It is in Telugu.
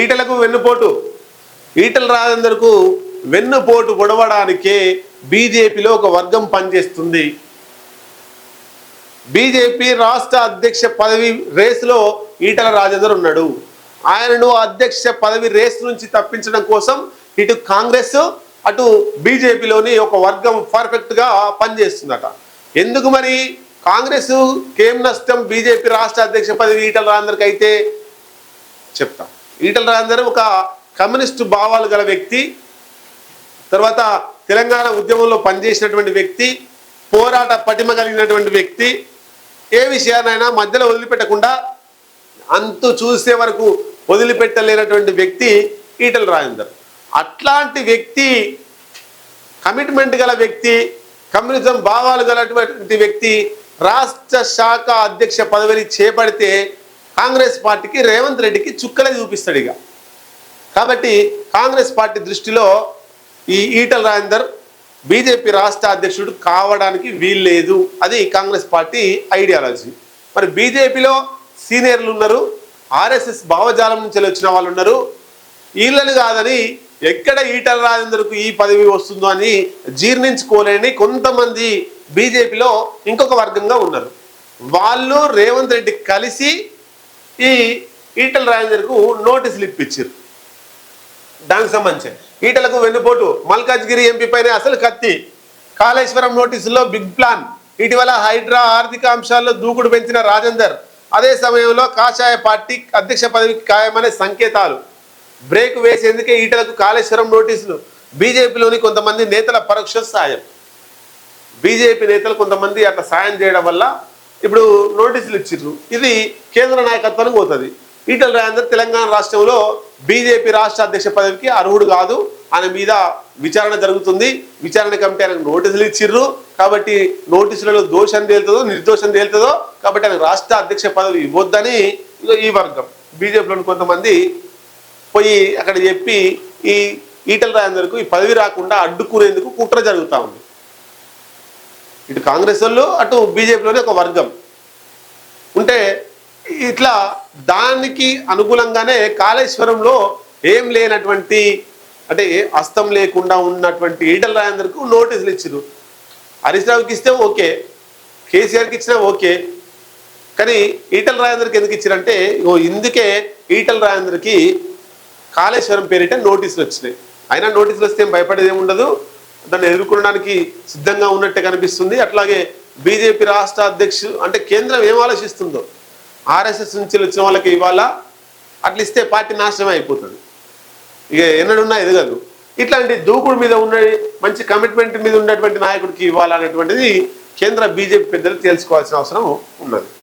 ఈటలకు వెన్నుపోటు. ఈటల రాజేందర్కు వెన్నుపోటు పొడవడానికే బీజేపీలో ఒక వర్గం పనిచేస్తుంది. బీజేపీ రాష్ట్ర అధ్యక్ష పదవి రేసులో ఈటల రాజేందర్ ఉన్నాడు. ఆయనను అధ్యక్ష పదవి రేస్ నుంచి తప్పించడం కోసం ఇటు కాంగ్రెస్ అటు బీజేపీలోని ఒక వర్గం పర్ఫెక్ట్గా పనిచేస్తుందట. ఎందుకు మరి? కాంగ్రెస్ కేం నష్టం? బీజేపీ రాష్ట్ర అధ్యక్ష పదవి ఈటల రాజేందర్కి అయితే చెప్తా. ఈటల రాజేందర్ ఒక కమ్యూనిస్టు భావాలు గల వ్యక్తి. తర్వాత తెలంగాణ ఉద్యమంలో పనిచేసినటువంటి వ్యక్తి పోరాట పటిమ కలిగినటువంటి వ్యక్తి. ఏ విషయాన్నైనా మధ్యలో వదిలిపెట్టకుండా అంతు చూసే వరకు వదిలిపెట్టలేనటువంటి వ్యక్తి ఈటల రాజేందర్. అట్లాంటి వ్యక్తి కమిట్మెంట్ గల వ్యక్తి కమ్యూనిజం భావాలు గలటువంటి వ్యక్తి రాష్ట్ర శాఖ అధ్యక్ష పదవిని చేపడితే కాంగ్రెస్ పార్టీకి రేవంత్ రెడ్డికి చుక్కలే చూపిస్తాడు ఇక. కాబట్టి కాంగ్రెస్ పార్టీ దృష్టిలో ఈ ఈటల రాజేందర్ బీజేపీ రాష్ట్ర అధ్యక్షుడు కావడానికి వీల్లేదు. అది కాంగ్రెస్ పార్టీ ఐడియాలజీ. మరి బీజేపీలో సీనియర్లు ఉన్నారు ఆర్ఎస్ఎస్ భావజాలం నుంచి వచ్చిన వాళ్ళు ఉన్నారు. వీళ్ళని కాదని ఎక్కడ ఈటల రాజేందర్కు ఈ పదవి వస్తుందో అని జీర్ణించుకోలేని కొంతమంది బీజేపీలో ఇంకొక వర్గంగా ఉన్నారు. వాళ్ళు రేవంత్ రెడ్డి కలిసి ఈ ఈటల రాజేందర్కు నోటీసులు ఇచ్చారు దానికి సంబంధించి. ఈటలకు వెన్నుపోటు మల్కాజ్గిరి ఎంపీ పైన అసలు కత్తి. కాళేశ్వరం నోటీసుల్లో బిగ్ ప్లాన్. ఇటీవల హైడ్రా ఆర్థిక అంశాల్లో దూకుడు పెంచిన రాజేందర్ అదే సమయంలో కాషాయ పార్టీ అధ్యక్ష పదవికి ఖాయమనే సంకేతాలు. బ్రేక్ వేసేందుకే ఈటలకు కాళేశ్వరం నోటీసులు. బీజేపీలోని కొంతమంది నేతల పరోక్ష సాయం. బీజేపీ నేతలు కొంతమంది అట్లా సాయం చేయడం వల్ల ఇప్పుడు నోటీసులు ఇచ్చిర్రు. ఇది కేంద్ర నాయకత్వానికి పోతుంది. ఈటల రాజేందర్ తెలంగాణ రాష్ట్రంలో బీజేపీ రాష్ట్ర అధ్యక్ష పదవికి అర్హుడు కాదు. ఆయన మీద విచారణ జరుగుతుంది. విచారణ కమిటీ ఆయనకు నోటీసులు ఇచ్చిర్రు. కాబట్టి నోటీసులలో దోషం తేలుతుందో నిర్దోషం తేలుతుందో కాబట్టి ఆయన రాష్ట్ర అధ్యక్ష పదవి ఇవ్వొద్దని ఈ వర్గం. బీజేపీలోని కొంతమంది పోయి అక్కడ చెప్పి ఈ ఈటల రాజేందర్కు ఈ పదవి రాకుండా అడ్డుకునేందుకు కుట్ర జరుగుతూ ఉంది. ఇటు కాంగ్రెస్ వాళ్ళు అటు బీజేపీలోనే ఒక వర్గం. ఉంటే ఇట్లా దానికి అనుకూలంగానే కాళేశ్వరంలో ఏం లేనటువంటి అంటే అస్తం లేకుండా ఉన్నటువంటి ఈటల రాజేందర్కు నోటీసులు ఇచ్చారు హరీష్ రావుకి ఇస్తే ఓకే కేసీఆర్కి ఇచ్చినా ఓకే కానీ ఈటల రాయందరికి ఎందుకు ఇచ్చారంటే ఇగో ఇందుకే ఈటల రాయందరికి కాళేశ్వరం పేరిట నోటీసులు వచ్చినాయి. అయినా నోటీసులు వస్తే ఏం భయపడేది ఏమి ఉండదు దాన్ని ఎదుర్కొనడానికి సిద్ధంగా ఉన్నట్టే కనిపిస్తుంది. అట్లాగే బీజేపీ రాష్ట్ర అధ్యక్షుడు అంటే కేంద్రం ఏం ఆలోచిస్తుందో? ఆర్ఎస్ఎస్ నుంచి వచ్చిన వాళ్ళకి ఇవ్వాలా అట్లా ఇస్తే పార్టీ నాశనం అయిపోతుంది. ఇక ఎన్నడున్నా ఎదగదు. ఇట్లాంటి దూకుడు మీద ఉన్న మంచి కమిట్మెంట్ మీద ఉన్నటువంటి నాయకుడికి ఇవ్వాలనేటువంటిది కేంద్ర బీజేపీ పెద్దలు తెలుసుకోవాల్సిన అవసరం ఉన్నది.